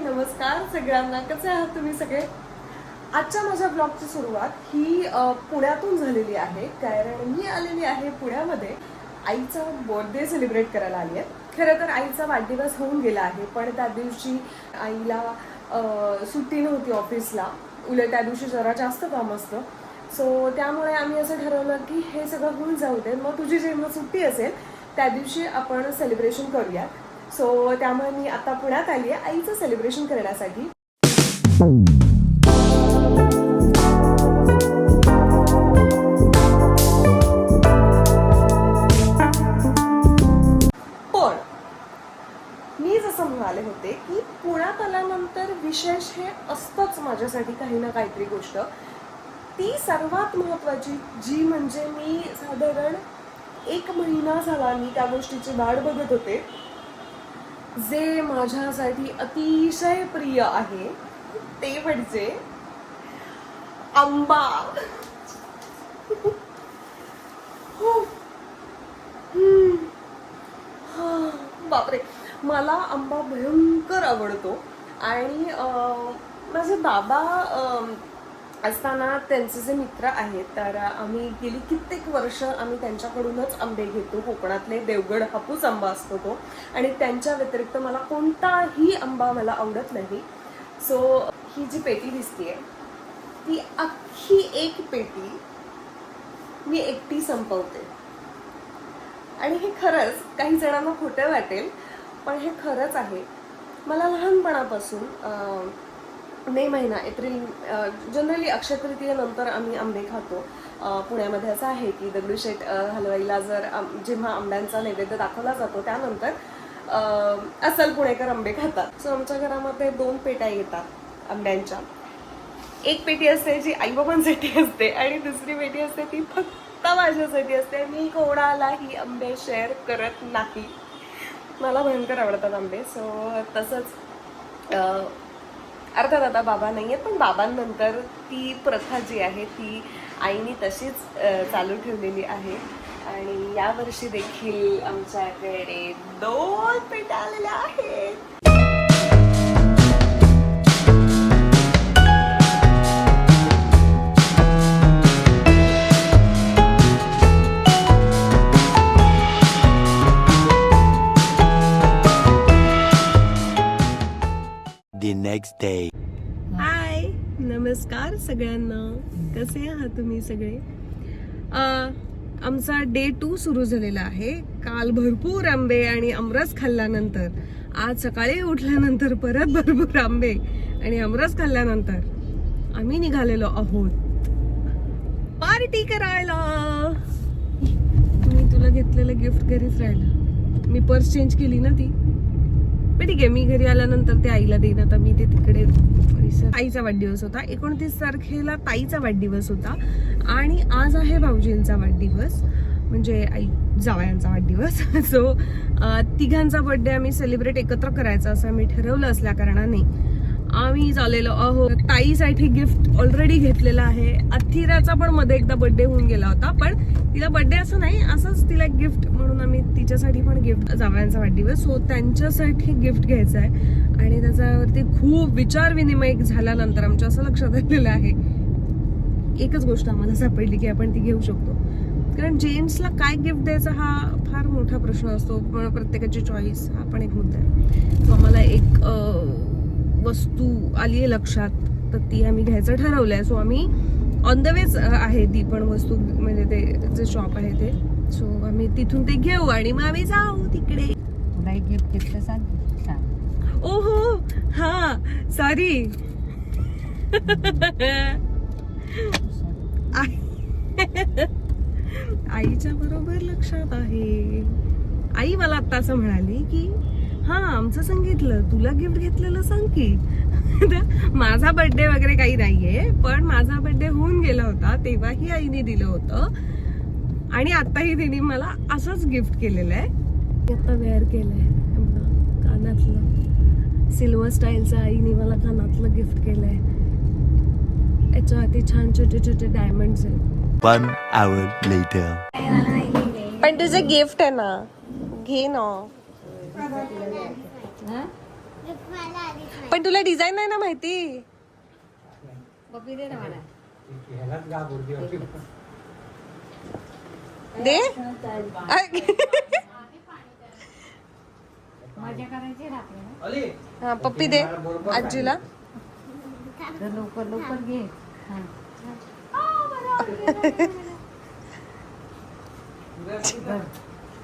नमस्कार सगळ्यांना. कसे आहात तुम्ही सगळे? आजच्या माझ्या ब्लॉगची सुरुवात ही पुण्यातून झालेली आहे. कारण मी आलेली आहे पुण्यामध्ये. आईचा बर्थडे सेलिब्रेट करायला आली आहे. खरं तर आईचा वाढदिवस होऊन गेला आहे पण त्या दिवशी आईला सुट्टी नव्हती ऑफिसला. उलट त्या दिवशी जरा जास्त काम असतं. सो त्यामुळे आम्ही असं ठरवलं की हे सगळं होऊन जाऊ दे. मग तुझी जेव्हा सुट्टी असेल त्या दिवशी आपण सेलिब्रेशन करूया सो त्यामुळे मी आता पुण्यात आली आहे आईचं सेलिब्रेशन करण्यासाठी. पण मी जसं म्हणाले होते की पुण्यात आल्यानंतर विशेष हे असतंच माझ्यासाठी काही ना काहीतरी गोष्ट. ती सर्वात महत्वाची जी म्हणजे मी साधारण एक महिना झाला मी त्या गोष्टीची वाट बघत होते. जे माझ्यासाठी अतिशय प्रिय आहे ते म्हणजे आंबा. हो. बापरे. मला आंबा भयंकर आवडतो. आणि माझे बाबा असताना त्यांचे जे मित्र आहेत तर आम्ही गेली कित्येक वर्ष आम्ही त्यांच्याकडूनच आंबे घेतो. कोकणातले देवगड हापूस आंबा असतो तो. आणि त्यांच्या व्यतिरिक्त मला कोणताही आंबा मला आवडत नाही. सो ही जी पेटी दिसतीये ती अख्खी एक पेटी मी एकटी संपवते. आणि हे खरंच काही जणांना खोटं वाटेल पण हे खरंच आहे. मला लहानपणापासून मे महिना एप्रिल जनरली अक्षय तृतीयेनंतर आम्ही आंबे खातो. पुण्यामध्ये असं आहे की दगडूशेठ हलवाईला जर जेव्हा आंब्यांचा नैवेद्य दाखवला जातो त्यानंतर असल अस्सल पुणेकर आंबे खातात. सो आमच्या घरामध्ये दोन पेट्या येतात आंब्यांच्या. एक पेटी असते जी आईबाबांसाठी असते आणि दुसरी पेटी असते ती फक्त माझ्यासाठी असते. मी कोणालाही आंबे शेअर करत नाही. मला भयंकर आवडतात आंबे. सो तसंच अर्थात आता बाबा नाही आहेत पण बाबांनंतर ती प्रथा जी आहे ती आईने तशीच चालू ठेवलेली आहे. आणि यावर्षी देखील आमच्याकडे दोन पेट्या आलेल्या आहेत. The next day. हाय नमस्कार सगळ्यांना. कसे आहात तुम्ही सगळे? आमचा डे टू सुरू झालेला आहे. काल भरपूर आंबे आणि आमरस खाल्ल्यानंतर. आज सकाळी उठल्यानंतर परत भरपूर आंबे आणि आमरस खाल्ल्यानंतर आम्ही निघालेलो आहोत. पार्टी करायला. मी तुला घेतलेलं गिफ्ट घरीच राहिलं. मी पर्स चेंज केली ना ती. पण ठीक आहे मी घरी आल्यानंतर ते आईला देईन. आता मी ते तिकडे आईचा वाढदिवस होता. एकोणतीस तारखेला ताईचा वाढदिवस होता. आणि आज आहे भाऊजींचा वाढदिवस. म्हणजे आई जावयांचा वाढदिवस. सो तिघांचा बर्थडे आम्ही सेलिब्रेट एकत्र करायचा असं आम्ही ठरवलं असल्या कारणाने. आम्ही झालेलो आहो ताईसाठी गिफ्ट ऑलरेडी घेतलेलं आहे. अथिराचा पण मध्ये एकदा बर्थडे होऊन गेला होता पण तिला बर्थडे असं नाही असंच तिला गिफ्ट म्हणून आम्ही तिच्यासाठी पण गिफ्ट जावयांचा वाढदिवस. सो त्यांच्यासाठी गिफ्ट घ्यायचं आहे. आणि त्याच्यावरती खूप विचार विनिमय झाल्यानंतर आमच्या असं लक्षात आलेलं आहे. एकच गोष्ट आम्हाला सापडली की आपण ती घेऊ शकतो. कारण जेंट्सला काय गिफ्ट द्यायचा हा फार मोठा प्रश्न असतो पण प्रत्येकाची चॉईस हा पण एक मुद्दा आहे. सो आम्हाला एक वस्तू आली आहे लक्षात तर ती आम्ही घ्यायचं ठरवलंय. सो आम्ही ऑन द वेज आहे ती पण वस्तू म्हणजे ते जे शॉप आहे ते. सो आम्ही तिथून ते घेऊ आणि मग आम्ही जाऊ तिकडे. तुला एक गिफ्ट घेतलं सांग सांग. ओहो हा सॉरी आईच्या बरोबर लक्षात आहे. आई मला आता असं म्हणाली की हा आमचं सांगितलं. तुला गिफ्ट घेतलेलं सांग की. माझा बर्थडे वगैरे काही नाहीये पण माझा बर्थडे होऊन गेला होता तेव्हाही आईने दिलं होतं. आणि आताही तिने मला असंच गिफ्ट केलेलं आहे. आता वेअर केलंय कानातलं. सिल्वर स्टाईलचं आईने मला कानातलं गिफ्ट केलंय. याच्यावरती छान छोटे छोटे डायमंड्स आहेत. One hour later. पण तुझं गिफ्ट आहे ना. घे ना. पण तुला डिझाईन नाही ना माहिती? पप्पी दे ना मला. दे. हा? पप्पी दे. आजीला. लवकर लवकर घे. हा.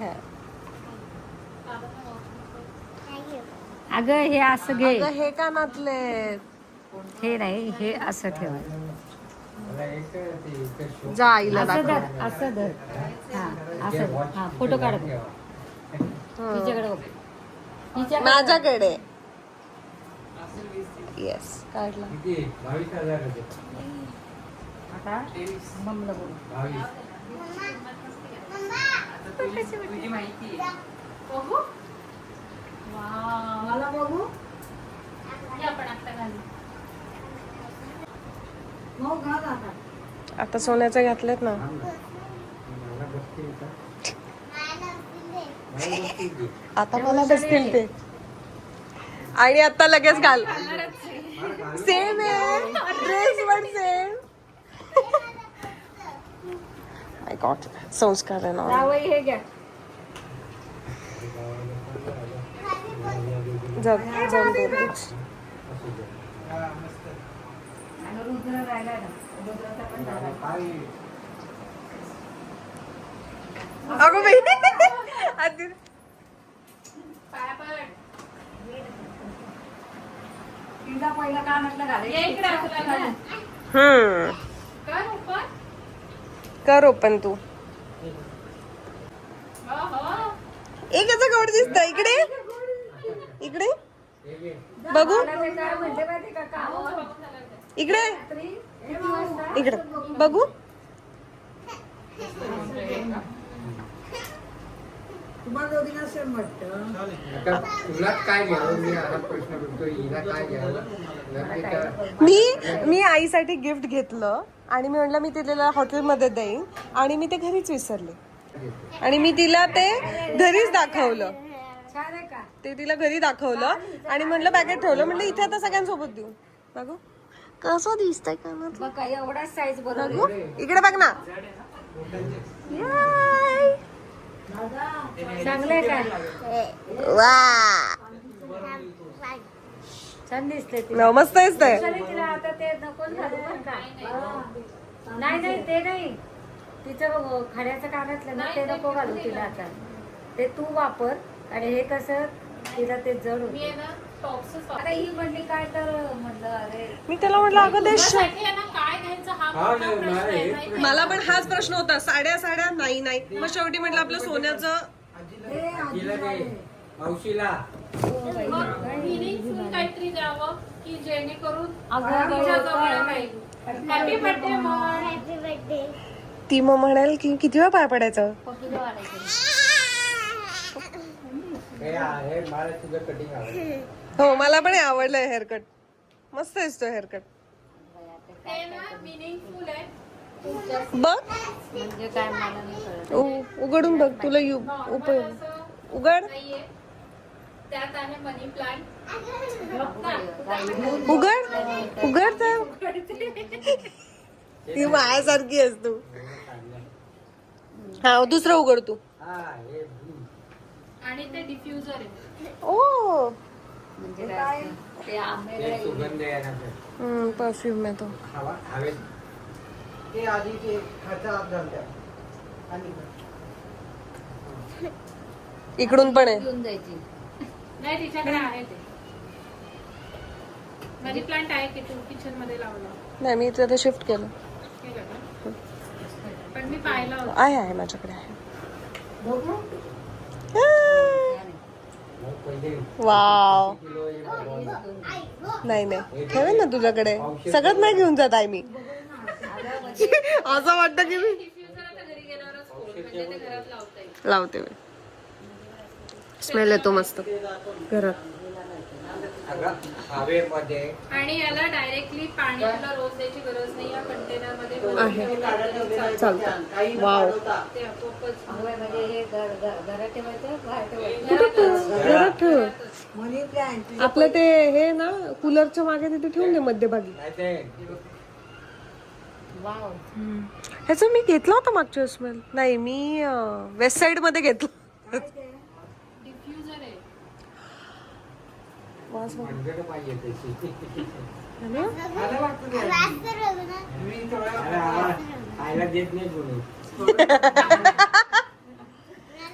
अगं हे असं घे. अगं, हे कानातले. हे नाही हे असं ठेवायचं जा आईला असं दाखव. धर असं धर. हा असं धर. हा फोटो काढ. ठेवा. तिच्याकडे बघ. तिच्याकडे माझ्याकडे. येस काढला. किती बावीस हजार होते आता मम्मीला बोल बावीस. मला बघू घाल. आता. आता सोन्याचे घातलेत ना? आता मला बसतील ते. आणि आता लगेच घाल. सेम आहे. ड्रेस पण सेम माय गॉड संस्कार आहे ना. हे घ्या. जाऊ जाऊन अगो बाई. आधी हम्म. कर ओपन तू. एक याचा गौड दिसत इकडे. इकडे. बघू. इकडे? इकडे. बघू. हा मी मी आईसाठी गिफ्ट घेतलं आणि मी म्हटलं मी तिला हॉटेलमध्ये देईन आणि मी ते घरीच विसरले. आणि मी तिला ते घरीच दाखवलं. छान आहे का? ते तिला घरी दाखवलं आणि म्हटलं पॅकेट ठेवलं. म्हटलं इथे आता सगळ्यांसोबत देऊ. बघू. कसं दिसतंय का ना बघ का एवढाच साईज बरोबर बघू. इकडे बघ ना. Yay! चांगलं आहे का? वा. छान दिसते ती न, मस्त तरी तिला आता ते नकोच घालू पण का? नाही नाही ते नाही. तिचं बघ, खड्याचं कानातलं ना ते नको घालू तिला आता. ते तू वापर. आणि हे कसं तिला ते जड होतं. आता ही म्हणली काय तर म्हटलं अरे. मी त्याला म्हटलं अगं ते श- हा नाही, मला हेच प्रश्न- मला पण हाच प्रश्न होता साड्या साड्या नाही नाही. मग शेवटी म्हटलं आपलं सोन्याचं आजीला मावशीला. मिनिंगफुल काहीतरी द्यावं की जेणेकरून अगं आमच्या बाई, जवळ काय? राहील. Happy birthday mom happy birthday ती मग म्हणाल की किती वेळ पाय पडायचं? हे आहे मला तुझं कटिंग आवडलं हो मला पण आवडलंय हेअरकट मस्त दिसतो हेअरकट बघ. म्हणजे काय मला नाही कळत. उ- उघडून बघ तुला यु- उपयोग उघड. उघड. उघड. तर. ती मायासारखी आहेस तू. हा दुसरं उघड तू. हा हे. आणि ते डिफ्युजर आहे. ओ. म्हणजे काय? ते हे सुगंध आहे ना परफ्यूम आहे तो. हवा हवेत ते आधी ते खायचा आत घालत्या आणि इकडून पण आहे. घेऊन जायची. नाही तिच्याकडे आहे ते. मनी प्लांट आहे की तू किचनमध्ये लावला. नाही मी इथे शिफ्ट केलं. पण मी पाहिला होता. आहे आहे माझ्याकडे आहे. मग. वाव. नाही नाही. ठेवेन ना तुझ्याकडे? सगळं नाही घेऊन जात आहे मी. असं वाटतं की मी म्हणजे लावते मी. स्मेल येतो मस्त. घरात. हवेमध्ये आणि याला डायरेक्टली पाणी तुला रोज द्यायची गरज नाही या कंटेनरमध्ये भरून आहे. ठेवलं तरी चालतं. चालतं. काही वाव. वाढवता ते आपोआपच आंबे हे घर- घर- घरात ठेवायचं बाहेर ठेवायचं? कुठं ठेव? घरात ठेव. घरातच. मनी प्लांट आपलं ते हे ना कूलरच्या मागे तिथे ठेवून दे मध्यभागी. ह्याचं मी घेतला होता मागच्या स्मेल नाही मी वेस्ट साइडमध्ये घेतलं डिफ्युजर आहे वास बघ. माणसाला पाहिजे तशी है ना? वास तर बघ ना. मी थोडा खायला देत नाही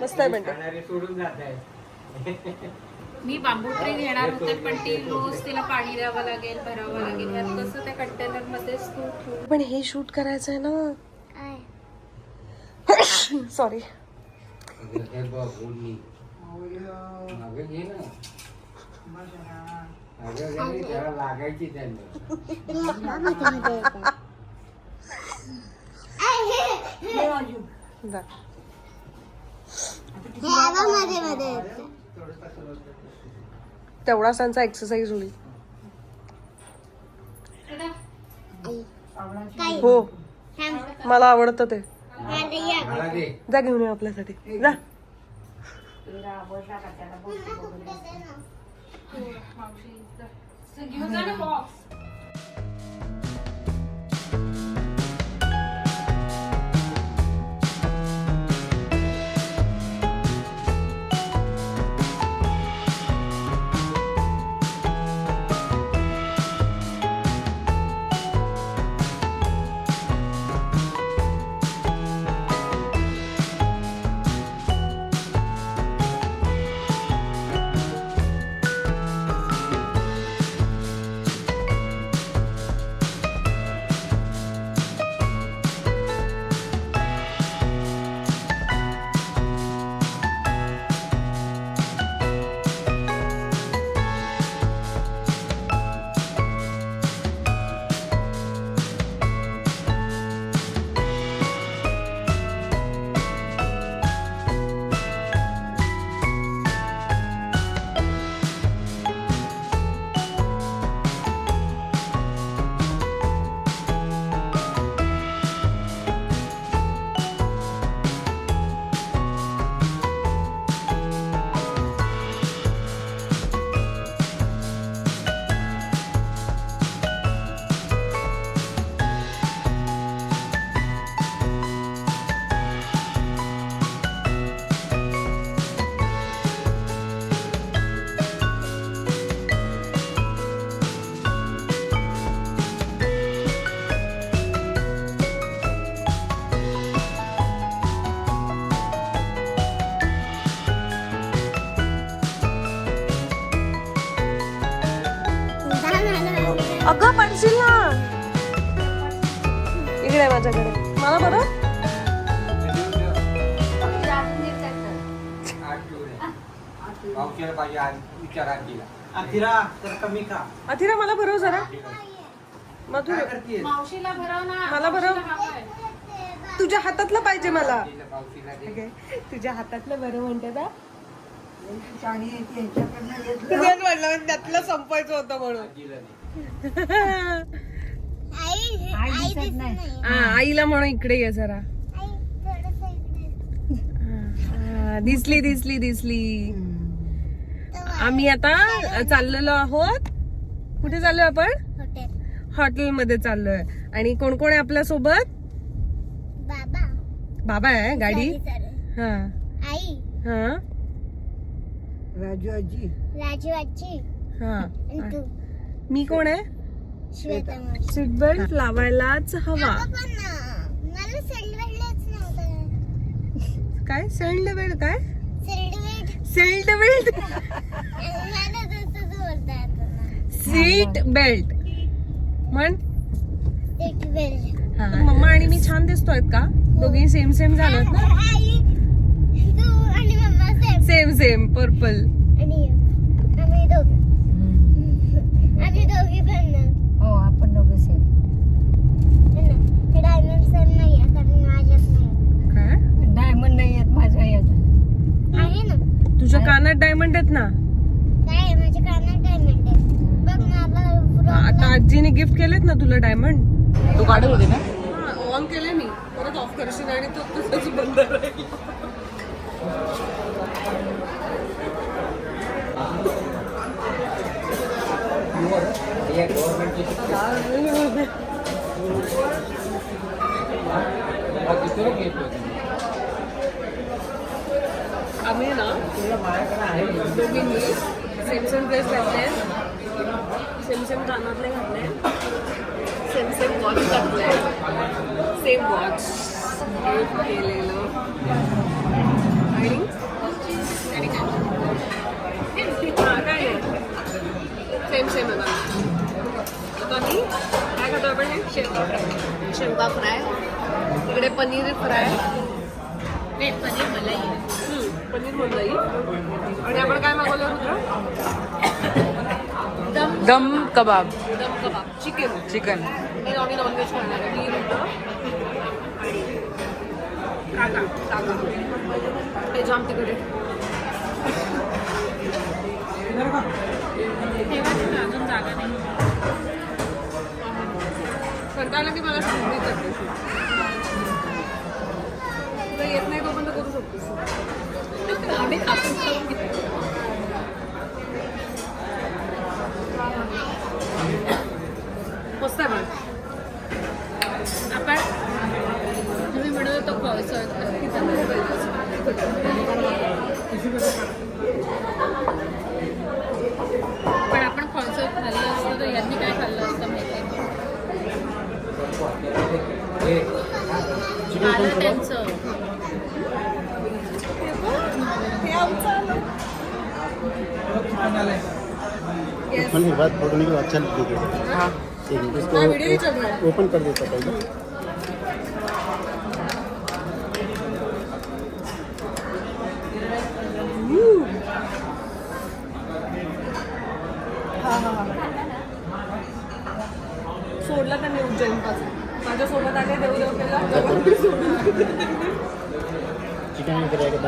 मस्त आहे म्हणते खाणारे सोडून जात. आहे मी बांबू ट्रे घेणार होते पण ती रोज तिला पाणी द्यावं लागेल भरावं लागेल. यात कसं त्या कंटेनर मध्येच तू पण हे शूट करायचं आहे ना. काय? सॉरी तेवढा बघ त्याला लागायची त्यांना जा. मध्ये मध्ये त्यांचा एक्सरसाइज होईल. हो. मला आवडतं ते. मला दे जा घेऊन ये आपल्यासाठी. जा. घेऊन जा ना बॉक्स पावसाला पाहिजे आज विचारात दिला अतिरा तर कमी खा. अथिरा मला भरव जरा. मधुर काय करतेय मावशीला भरव ना. मला भरव. मावशीला. तुझ्या हातातलं पाहिजे मला. तिला दे. तुझ्या हातातलं बरं म्हणते ना. म्हणलं त्यातलं संपवायचं होतं म्हणून. आजीला दे. आई आई आई दिसत दिसत नाही. नाही. हा, आईला म्हणून इकडे ये जरा. आई थोडंसं इकडे. हा, दिसली दिसली दिसली. आम्ही आता चाललेलो आहोत. कुठे चाललोय आपण? हॉटेल. हॉटेलमध्ये चाललोय. आणि कोण कोण आहे आपल्यासोबत? बाबा. बाबा आहे गाडी. हा. आई. हा. राजू आजी. राजू आजी. हा. आणि तू? मी कोण आहे. सीट बेल्ट लावायलाच हवा. काय? सेंड बेल्ट काय सेल्ट बेल्ट. सीट बेल्ट म्हण. हा, मम्मा आणि मी छान दिसतोय का? दोघी सेम सेम झालोत ना? सेम सेम पर्पल आणि आम्ही दोघे आम्ही दोघी पण ना. हो आपण दोघं सेम है ना? हे डायमंड सेम नाही आहे कारण माझ्यात नाही काय डायमंड नाही आहेत माझ्या याच्यात आहे ना तुझ्या कानात डायमंड आहेत ना काय आहे? माझ्या कानात डायमंड आहे बघ मला आता आजीने गिफ्ट केलेत ना तुला डायमंड तू काढत होते ना? ऑन केले मी. परत ऑफ करशील आणि तो तुझंच बंद राहील. आम्ही ना दोघींनी सेम सेम ड्रेस घातले सेम सेम कानातले घातले वॉच घातले सेम वॉच केलेलं. आणि? काय सेम सेम आहे. आता आम्ही काय खातो आपण हे? शेवगा फ्राय शेवगा फ्राय इकडे पनीर फ्राय. नाही पनीर मलाई. पनीर मलाई. आणि आपण काय मागवलं रुद्र? दम कबाब. दम कबाब. चिकन. चिकन. मी नॉन नॉनव्हेज खाणार. आहे मी रुद्र आणि काका काका. हे जाम तिकडे. अजून जागा नाही. कंटाळलं की मला सांगली करते तर येत नाही तोपर्यंत करू शकतोस आम्ही कापून खाऊन घेतो. मस्त आहे पण आपण तुम्ही म्हणत होतो पावसाळ्यात पण आपण फॉल्सर खाल्लं असतं तर यांनी काय खाल्लं असतं माहिती आलं त्यांचं. हे के बाद अच्छा लगेगा। ओपन कर देता पहले. माझ्यासोबत आले देव देव केला. में करेगा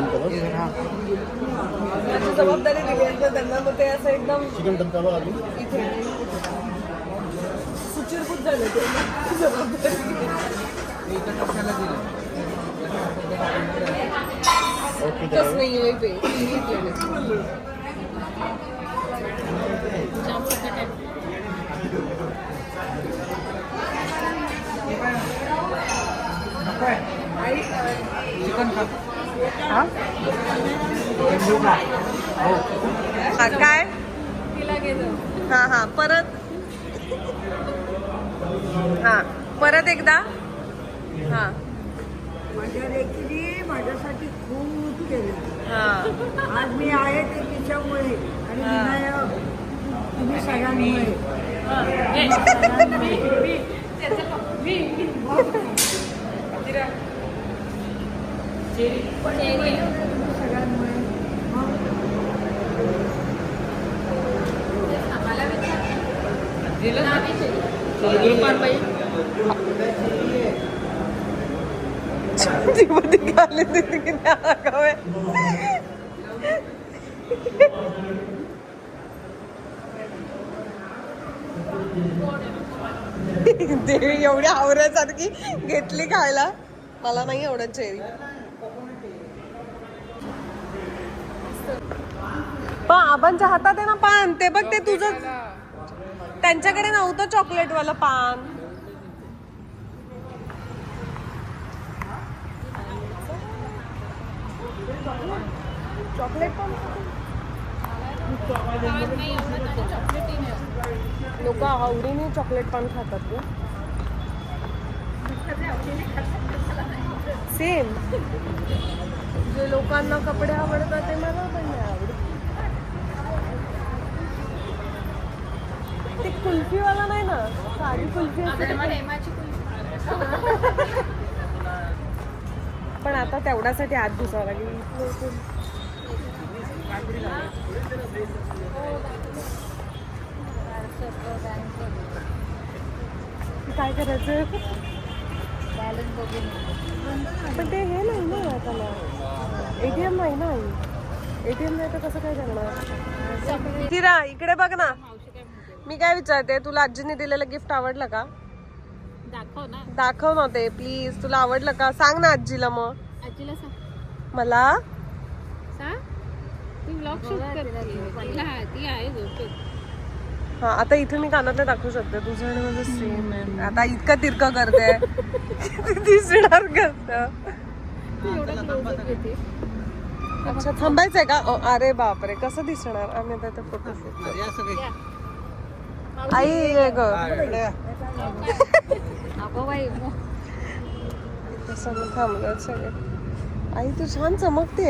माझी जबाबदारी दिली आहे. त्यांना मग ते असं एकदम चिकन आलू इथे. सुचिरभूत झाले ते. जबाबदारी ओके नाही आहे पे काय? हा हा परत. हा परत एकदा. हा. माझ्या माझ्यासाठी खूप केलं. हा. आज मी आहे ते तिच्यामुळे आणि विनायक तुम्ही सगळ्यांमुळे. सगळ्यांमुळे मध्ये घाले ते किती आगाऊ आहे. देवी एवढी आवऱ्यासारखी घेतली खायला. मला नाही आवडत चेरी पण आबांच्या हातात आहे ना पान. ते बघ ते तुझं. त्यांच्याकडे नव्हतं चॉकलेट वाला पान. चॉकलेट पण. लोक आवडीने चॉकलेट पान खातात ना. सेम जे लोकांना कपडे आवडतात ते मला पण नाही आवडत. ते कुल्फीवाला नाही ना साधी कुल्फी असते पण आता तेवढ्यासाठी आत घुसावं लागेल. काय करायचं पण ते हे नाही ना त्याला एटीएम नाही ना एटीएम नाही तर कसं काय करणार? किरा इकडे बघ ना. मी काय विचारते तुला आजीने दिलेलं गिफ्ट आवडलं का? दाखव ना. दाखव ना ते प्लीज. तुला आवडलं का? सांग ना आजीला मग. आजीला सांग. मला? सांग. ती ब्लॉग शूट करते. तिला हा ती आहे झोपेत हा आता इथे मी कानातले दाखवू शकते. तुझं आणि माझं सेम आहे. आता इतकं तिरकं करते. दिसणार कसं अच्छा थांबायचंय का? अरे बापरे कसं दिसणार? आम्ही आता फोटो आई ये ग. सगळं थांबलं सगळे. आई तू छान चमकते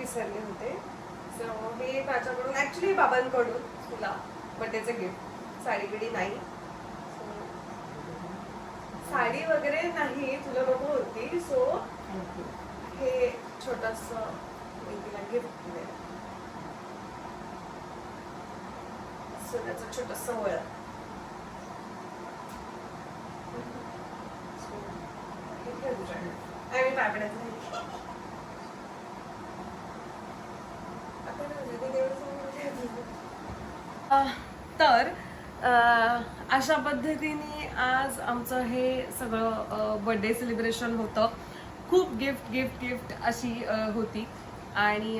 विसरले होते. सो हे माझ्याकडून ऍक्च्युली बाबांकडून तुला बड्डेचं गिफ्ट साडी बिडी नाही. साडी वगैरे नाही तुला नको होती. सो हे छोटस तिला गिफ्ट दिले सो त्याचं छोटस वळ. आणि पापड्याचं तर अशा पद्धतीने आज आमचं हे सगळं बर्थडे सेलिब्रेशन होतं. खूप गिफ्ट गिफ्ट गिफ्ट अशी होती. आणि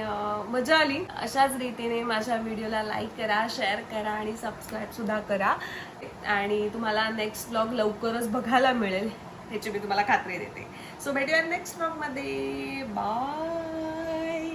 मजा आली. अशाच रीतीने माझ्या व्हिडिओला लाईक करा शेअर करा आणि सबस्क्राईब सुद्धा करा. आणि तुम्हाला नेक्स्ट ब्लॉग लवकरच बघायला मिळेल ह्याची मी तुम्हाला खात्री देते. सो भेटूया नेक्स्ट ब्लॉगमध्ये बाय